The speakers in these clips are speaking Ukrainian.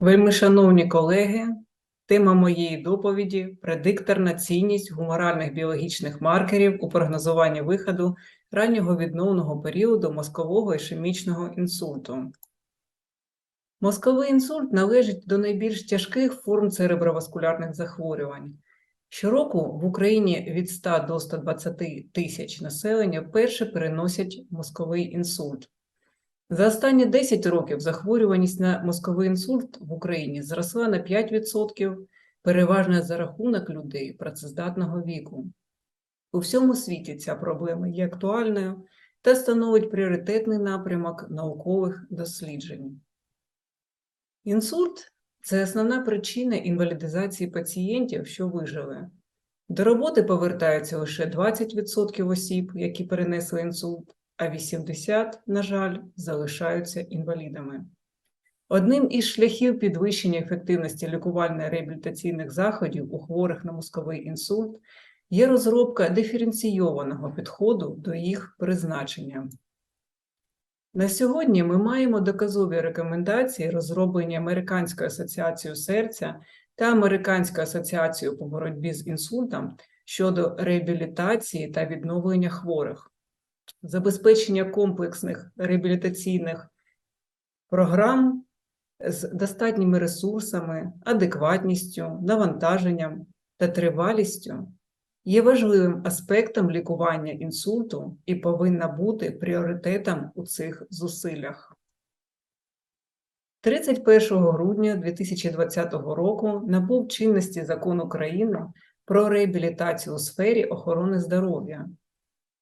Вельми шановні колеги, тема моєї доповіді предикторна цінність гуморальних біологічних маркерів у прогнозуванні виходу раннього відновного періоду мозкового ішемічного інсульту. Мозковий інсульт належить до найбільш тяжких форм цереброваскулярних захворювань. Щороку в Україні від 100 до 120 тисяч населення вперше переносять мозковий інсульт. За останні 10 років захворюваність на мозковий інсульт в Україні зросла на 5%, переважно за рахунок людей працездатного віку. У всьому світі ця проблема є актуальною та становить пріоритетний напрямок наукових досліджень. Інсульт це основна причина інвалідизації пацієнтів, що вижили. До роботи повертаються лише 20% осіб, які перенесли інсульт, а 80, на жаль, залишаються інвалідами. Одним із шляхів підвищення ефективності лікувально-реабілітаційних заходів у хворих на мозковий інсульт є розробка диференційованого підходу до їх призначення. На сьогодні ми маємо доказові рекомендації, розроблені Американською асоціацією серця та Американською асоціацією по боротьбі з інсультом щодо реабілітації та відновлення хворих, забезпечення комплексних реабілітаційних програм з достатніми ресурсами, адекватністю, навантаженням та тривалістю є важливим аспектом лікування інсульту і повинна бути пріоритетом у цих зусиллях. 31 грудня 2020 року набув чинності закон України про реабілітацію у сфері охорони здоров'я.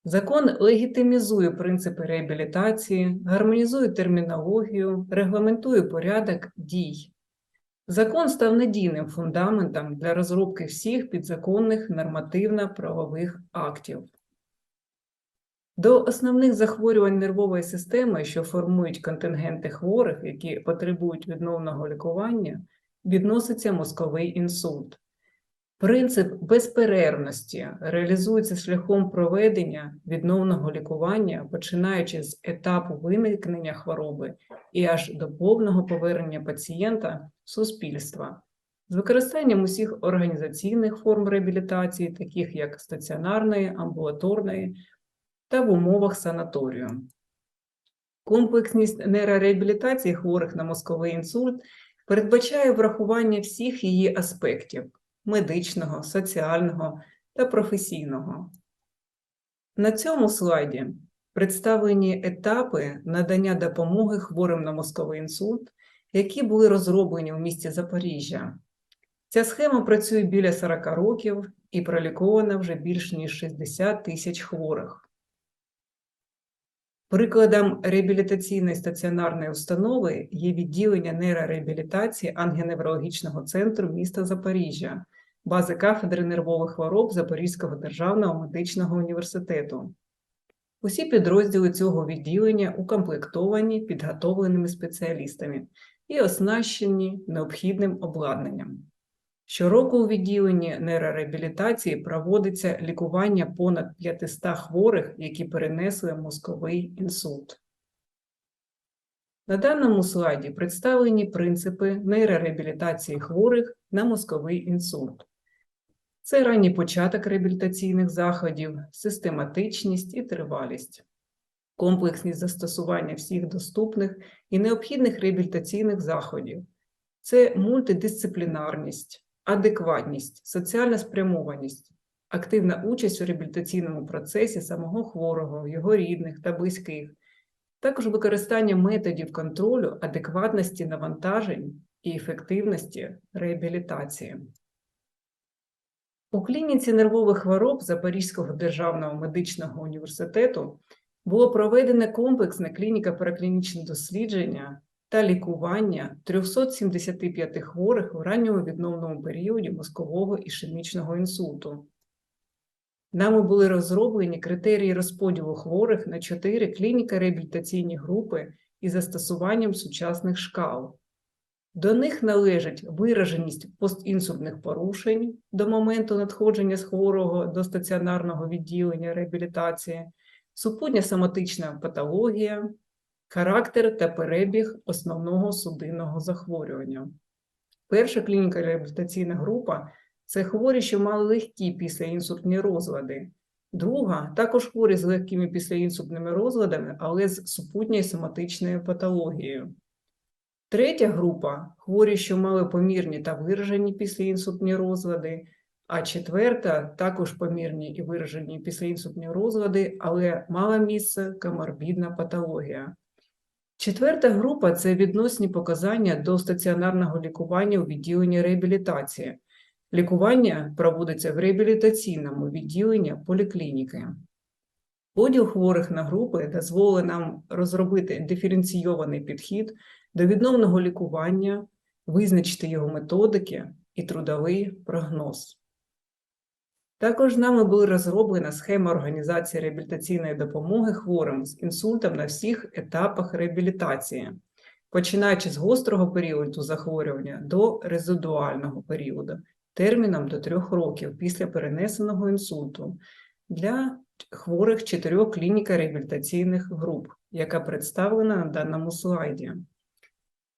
Закон легітимізує принципи реабілітації, гармонізує термінологію, регламентує порядок дій. Закон став надійним фундаментом для розробки всіх підзаконних нормативно-правових актів. До основних захворювань нервової системи, що формують контингенти хворих, які потребують відновного лікування, відноситься мозковий інсульт. Принцип безперервності реалізується шляхом проведення відновного лікування, починаючи з етапу виникнення хвороби і аж до повного повернення пацієнта суспільства з використанням усіх організаційних форм реабілітації, таких як стаціонарної, амбулаторної та в умовах санаторію. Комплексність нейрореабілітації хворих на мозковий інсульт передбачає врахування всіх її аспектів медичного, соціального та професійного. На цьому слайді представлені етапи надання допомоги хворим на мозковий інсульт, які були розроблені у місті Запоріжжя. Ця схема працює біля 40 років і пролікована вже більш ніж 60 тисяч хворих. Прикладом реабілітаційної стаціонарної установи є відділення нейрореабілітації ангіоневрологічного центру міста Запоріжжя, бази кафедри нервових хвороб Запорізького державного медичного університету. Усі підрозділи цього відділення укомплектовані підготовленими спеціалістами і оснащені необхідним обладнанням. Щороку у відділенні нейрореабілітації проводиться лікування понад 500 хворих, які перенесли мозковий інсульт. На даному слайді представлені принципи нейрореабілітації хворих на мозковий інсульт. Це ранній початок реабілітаційних заходів, систематичність і тривалість, комплексність застосування всіх доступних і необхідних реабілітаційних заходів, це мультидисциплінарність, адекватність, соціальна спрямованість, активна участь у реабілітаційному процесі самого хворого, його рідних та близьких, також використання методів контролю адекватності навантажень і ефективності реабілітації. У клініці нервових хвороб Запорізького державного медичного університету було проведене комплексне клініко-параклінічне дослідження та лікування 375 хворих у ранньому відновному періоді мозкового ішемічного інсульту. Нами були розроблені критерії розподілу хворих на чотири клініко-реабілітаційні групи із застосуванням сучасних шкал. До них належить вираженість постінсультних порушень до моменту надходження з хворого до стаціонарного відділення реабілітації, супутня соматична патологія, характер та перебіг основного судинного захворювання. Перша клініка реабілітаційна група це хворі, що мали легкі післяінсультні розлади. Друга також хворі з легкими післяінсультними розладами, але з супутньою соматичною патологією. Третя група хворі, що мали помірні та виражені післяінсультні розлади, а четверта також помірні і виражені післяінсультні розлади, але мала місце коморбідна патологія. Четверта група це відносні показання до стаціонарного лікування у відділенні реабілітації. Лікування проводиться в реабілітаційному відділенні поліклініки. Поділ хворих на групи дозволить нам розробити диференційований підхід до відновного лікування, визначити його методики і трудовий прогноз. Також нами була розроблена схема організації реабілітаційної допомоги хворим з інсультом на всіх етапах реабілітації, починаючи з гострого періоду захворювання до резидуального періоду, терміном до трьох років після перенесеного інсульту для хворих чотирьох клініко-реабілітаційних груп, яка представлена на даному слайді.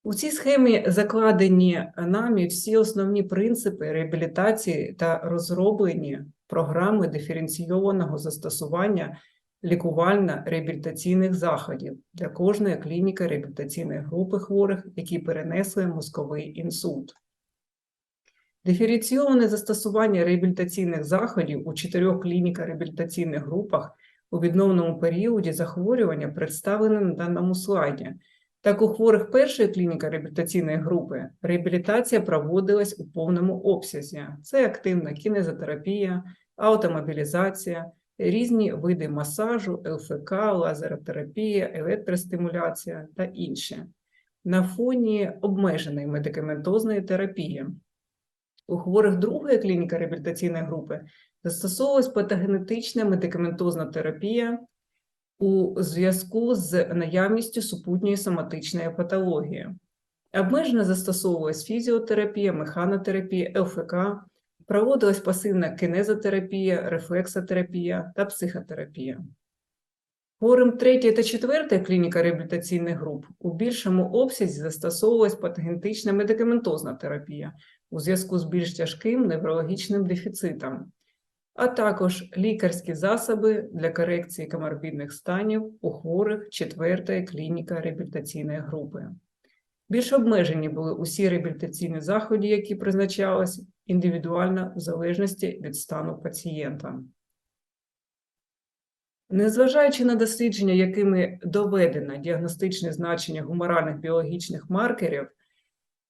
У цій схемі закладені нами всі основні принципи реабілітації та розроблені програми диференційованого застосування лікувально-реабілітаційних заходів для кожної клініки реабілітаційної групи хворих, які перенесли мозковий інсульт. Диференційоване застосування реабілітаційних заходів у чотирьох клініко-реабілітаційних групах у відновленому періоді захворювання представлено на даному слайді. Так, у хворих першої клініко-реабілітаційної групи реабілітація проводилась у повному обсязі. Це активна кінезотерапія, автомобілізація, різні види масажу, ЛФК, лазеротерапія, електростимуляція та інше. На фоні обмеженої медикаментозної терапії. У хворих другої клініко-реабілітаційної групи застосовувалась патогенетична медикаментозна терапія у зв'язку з наявністю супутньої соматичної патології. Обмежено застосовувалась фізіотерапія, механотерапія, ЛФК, проводилась пасивна кинезотерапія, рефлексотерапія та психотерапія. Хворим третьої та четвертої клініка реабілітаційних груп у більшому обсязі застосовувалась патогенетична медикаментозна терапія у зв'язку з більш тяжким неврологічним дефіцитом, а також лікарські засоби для корекції коморбідних станів у хворих четвертої клініка реабілітаційної групи. Більш обмежені були усі реабілітаційні заходи, які призначались індивідуально в залежності від стану пацієнта. Незважаючи на дослідження, якими доведено діагностичне значення гуморальних біологічних маркерів,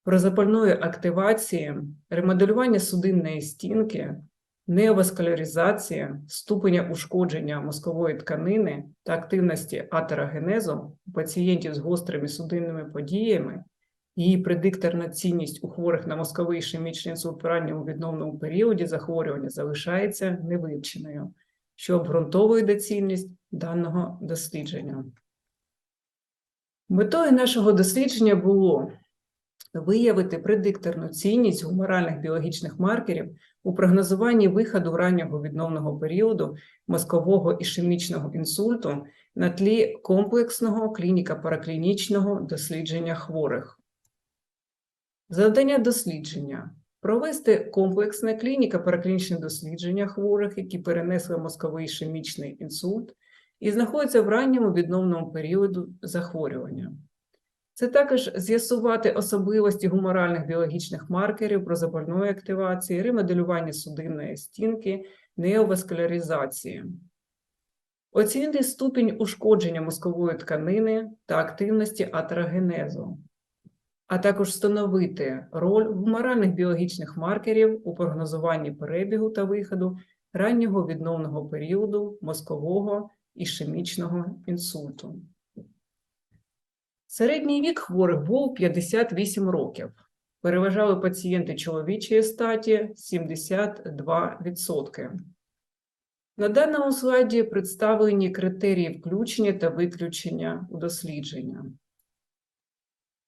прозапальної активації, ремоделювання судинної стінки, неоваскуляризація, ступеня ушкодження мозкової тканини та активності атерогенезу у пацієнтів з гострими судинними подіями, її предикторна цінність у хворих на мозковий ішемічний інсульт ранньому відновному періоді захворювання залишається невивченою, що обґрунтовує доцільність даного дослідження. Метою нашого дослідження було виявити предикторну цінність гуморальних біологічних маркерів у прогнозуванні виходу раннього відновного періоду мозкового ішемічного інсульту на тлі комплексного клініко-параклінічного дослідження хворих. Завдання дослідження провести комплексне клініко-параклінічне дослідження хворих, які перенесли мозковий ішемічний інсульт і знаходяться в ранньому відновному періоду захворювання. Це також з'ясувати особливості гуморальних біологічних маркерів прозапальної активації, ремоделювання судинної стінки, неоваскуляризації, оцінити ступінь ушкодження мозкової тканини та активності атерогенезу, а також встановити роль гуморальних біологічних маркерів у прогнозуванні перебігу та виходу раннього відновного періоду мозкового ішемічного інсульту. Середній вік хворих був 58 років. Переважали пацієнти чоловічої статі 72%. На даному слайді представлені критерії включення та виключення у дослідження.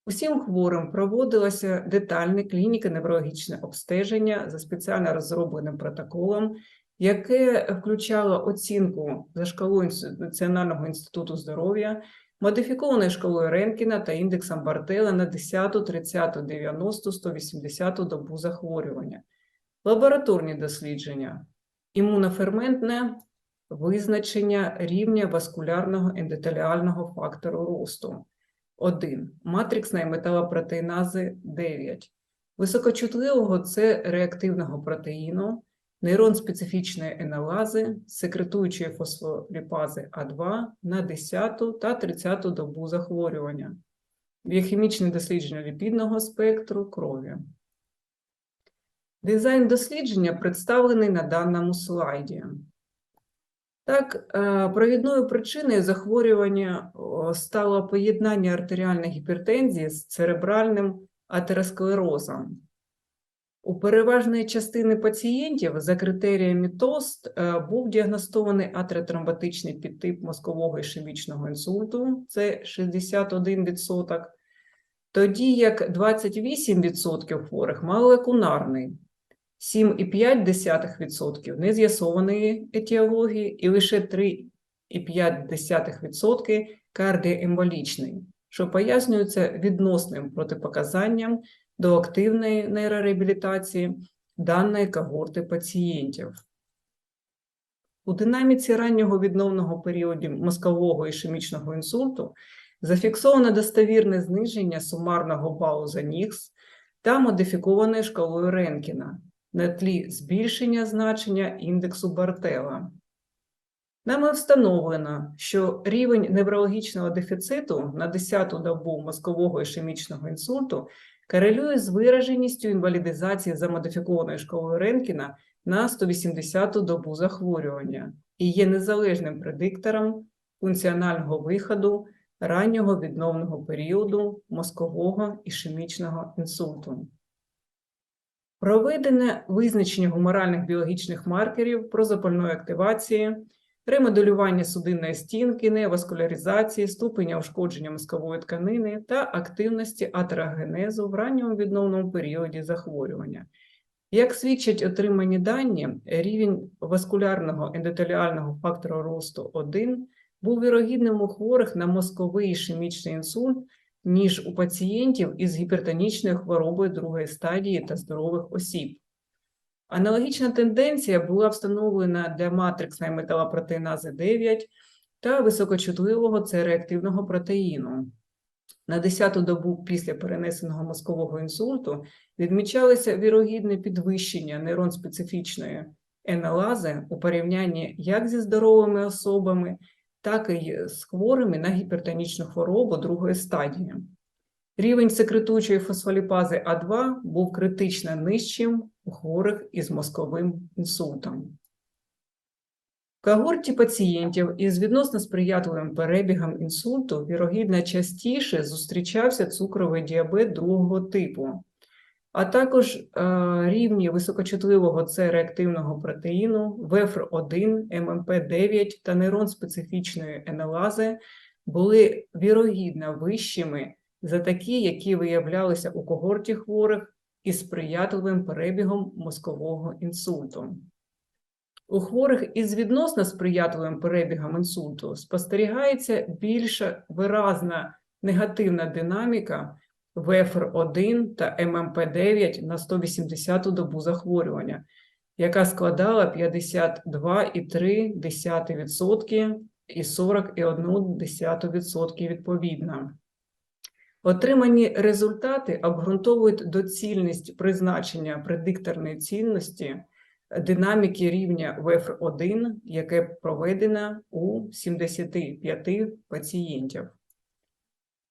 Усім хворим проводилося детальне клініко неврологічне обстеження за спеціально розробленим протоколом, яке включало оцінку за шкалою Національного інституту здоров'я модифікованою шкалою Ренкіна та індексом Бартела на 10, 30, 90, 180 добу захворювання, лабораторні дослідження, імуноферментне визначення рівня васкулярного ендотеліального фактору росту. 1. Матриксної металопротеїнази 9. Високочутливого це реактивного протеїну, нейрон-специфічної енелази, секретуючої фосфоліпази А2 на 10 та 30 добу захворювання, біохімічне дослідження ліпідного спектру крові. Дизайн дослідження представлений на даному слайді. Так, е, провідною причиною захворювання стало поєднання артеріальної гіпертензії з церебральним атеросклерозом. У переважної частини пацієнтів за критеріями ТОСТ е, був діагностований атеротромботичний підтип мозкового ішемічного інсульту, це 61%, тоді як 28% хворих мали лекунарний, 7,5% нез'ясованої етіології і лише 3,5% кардіоемболічний, що пояснюється відносним протипоказанням до активної нейрореабілітації даної когорти пацієнтів. У динаміці раннього відновного періоду мозкового ішемічного інсульту зафіксовано достовірне зниження сумарного балу за НІКС та модифікованою шкалою Ренкіна на тлі збільшення значення індексу Бартела. Нами встановлено, що рівень неврологічного дефіциту на 10-ту добу мозкового ішемічного інсульту корелює з вираженістю інвалідизації за модифікованою шкалою Ренкіна на 180-ту добу захворювання і є незалежним предиктором функціонального виходу раннього відновного періоду мозкового ішемічного інсульту. Проведене визначення гуморальних біологічних маркерів прозапальної активації, ремоделювання судинної стінки, неваскуляризації, ступеня ушкодження мозкової тканини та активності атерогенезу в ранньому відновному періоді захворювання. Як свідчать отримані дані, рівень васкулярного ендотеліального фактору росту 1 був вірогідним у хворих на мозковий ішемічний інсульт, ніж у пацієнтів із гіпертонічною хворобою другої стадії та здорових осіб. Аналогічна тенденція була встановлена для матриксної металопротеїнази 9 та високочутливого цереактивного протеїну. На 10-ту добу після перенесеного мозкового інсульту відмічалося вірогідне підвищення нейрон-специфічної енелази у порівнянні як зі здоровими особами, так і з хворими на гіпертонічну хворобу другої стадії. Рівень секретуючої фосфоліпази А2 був критично нижчим хворих із мозковим інсультом. В когорті пацієнтів із відносно сприятливим перебігом інсульту вірогідно частіше зустрічався цукровий діабет другого типу, а також е, рівні високочутливого С-реактивного протеїну, ВЕФР1, ММП9 та нейрон-специфічної енелази були вірогідно вищими за такі, які виявлялися у когорті хворих із сприятливим перебігом мозкового інсульту. У хворих із відносно сприятливим перебігом інсульту спостерігається більша виразна негативна динаміка ВФР1 та ММП9 на 180 добу захворювання, яка складала 52,3% і 40,1% відповідно. Отримані результати обґрунтовують доцільність призначення предикторної цінності динаміки рівня ВФ1, яке проведено у 75 пацієнтів.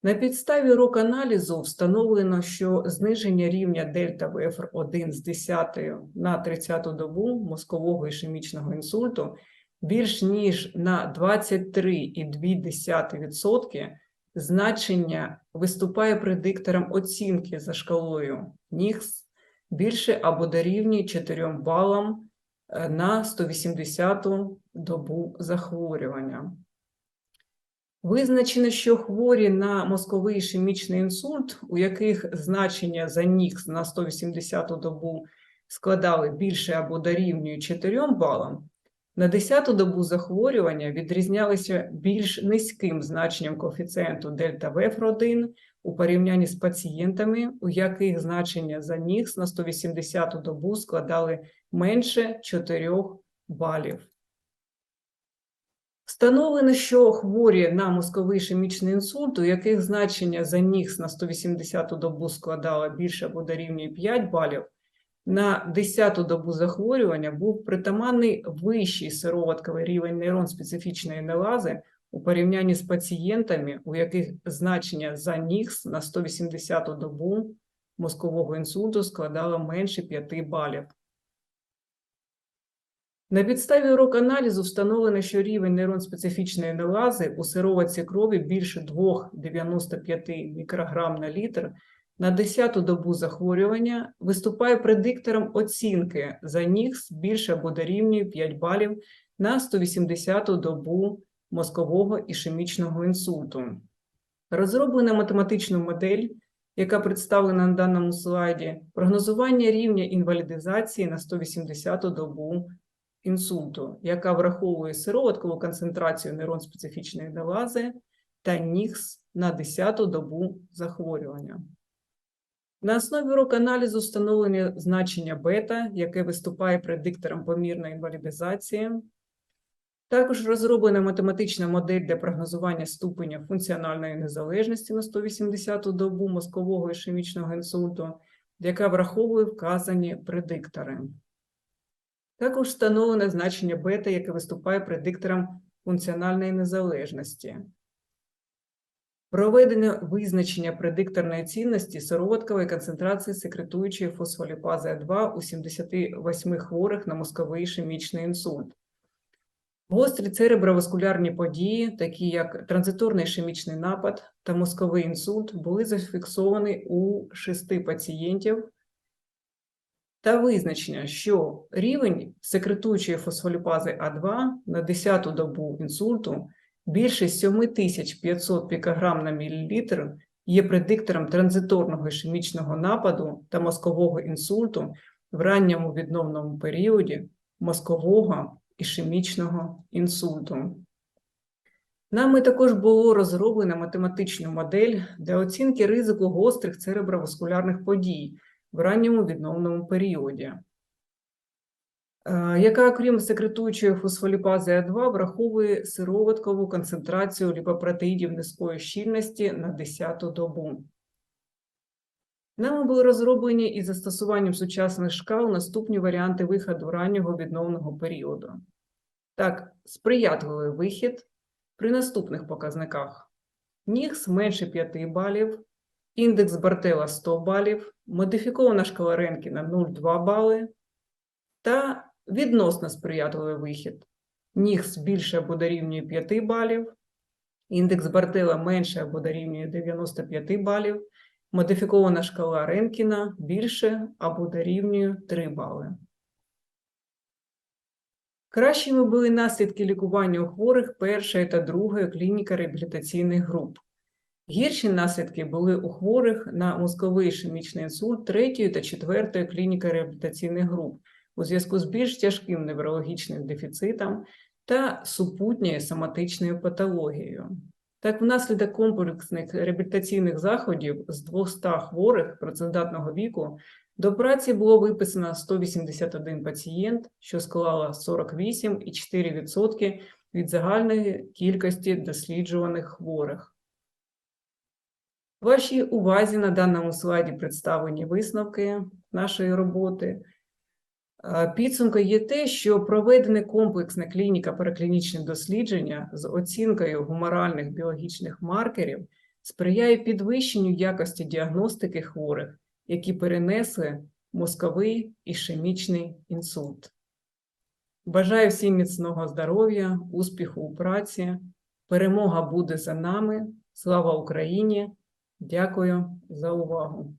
На підставі рок-аналізу встановлено, що зниження рівня дельта ВФР1 з 10 на 30 добу мозкового ішемічного інсульту більш ніж на 23,2% значення виступає предиктором оцінки за шкалою НІХС більше або дорівнює 4 балам е, на 180 добу захворювання. Визначено, що хворі на мозковий ішемічний інсульт, у яких значення за НІХС на 180 добу складали більше або дорівнює 4 балам, На 10-ту добу захворювання відрізнялися більш низьким значенням коефіцієнту дельта В1 у порівнянні з пацієнтами, у яких значення за нігс на 180-ту добу складали менше 4 балів. Встановлено, що хворі на мозковий ішемічний інсульт, у яких значення за нігс на 180-ту добу складало більше або дорівнює 5 балів, на 10-ту добу захворювання був притаманний вищий сироватковий рівень нейрон-специфічної нелази у порівнянні з пацієнтами, у яких значення за нігс на 180-ту добу мозкового інсульту складало менше 5 балів. На підставі урок аналізу встановлено, що рівень нейрон-специфічної нелази у сироватці крові більше 2,95 мікрограм на літр на 10-ту добу захворювання виступає предиктором оцінки за нігс більше або дорівнює 5 балів на 180-ту добу мозкового ішемічного інсульту. Розроблена математична модель, яка представлена на даному слайді, прогнозування рівня інвалідизації на 180-ту добу інсульту, яка враховує сироваткову концентрацію нейрон-специфічної нелази та нігс на 10-ту добу захворювання. На основі урок аналізу встановлені значення бета, яке виступає предиктором помірної інвалідизації. Також розроблена математична модель для прогнозування ступеня функціональної незалежності на 180-ту добу мозкового ішемічного інсульту, яка враховує вказані предиктори. Також встановлене значення бета, яке виступає предиктором функціональної незалежності. Проведено визначення предикторної цінності сироваткової концентрації секретуючої фосфоліпази А2 у 78 хворих на мозковий ішемічний інсульт. Гострі цереброваскулярні події, такі як транзиторний ішемічний напад та мозковий інсульт, були зафіксовані у 6 пацієнтів та визначення, що рівень секретуючої фосфоліпази А2 на 10-ту добу інсульту більше 7500 пікограм на мілілітр є предиктором транзиторного ішемічного нападу та мозкового інсульту в ранньому відновному періоді мозкового ішемічного інсульту. Нами також було розроблено математичну модель для оцінки ризику гострих цереброваскулярних подій в ранньому відновному періоді, яка, крім секретуючої фосфоліпази А2, враховує сироваткову концентрацію ліпопротеїдів низької щільності на 10-ту добу. Нами були розроблені із застосуванням сучасних шкал наступні варіанти виходу раннього відновного періоду. Так, сприятливий вихід при наступних показниках: нігс менше 5 балів, індекс Бартела 100 балів, модифікована шкала Ренкіна 0,2 бали та відносно сприятливий вихід. Нігс більше або дорівнює 5 балів, індекс Бартела менше або дорівнює 95 балів, модифікована шкала Ренкіна більше або дорівнює 3 бали. Кращими були наслідки лікування у хворих першої та другої клініка реабілітаційних груп. Гірші наслідки були у хворих на мозковий ішемічний інсульт третьої та четвертої клініки реабілітаційних груп у зв'язку з більш тяжким неврологічним дефіцитом та супутньою соматичною патологією. Так, внаслідок комплексних реабілітаційних заходів з 200 хворих працездатного віку до праці було виписано 181 пацієнт, що склало 48,4% від загальної кількості досліджуваних хворих. Вашій увазі на даному слайді представлені висновки нашої роботи. Підсумкою є те, що проведене комплексне клініка переклінічне дослідження з оцінкою гуморальних біологічних маркерів сприяє підвищенню якості діагностики хворих, які перенесли мозковий ішемічний інсульт. Бажаю всім міцного здоров'я, успіху у праці. Перемога буде за нами. Слава Україні! Дякую за увагу.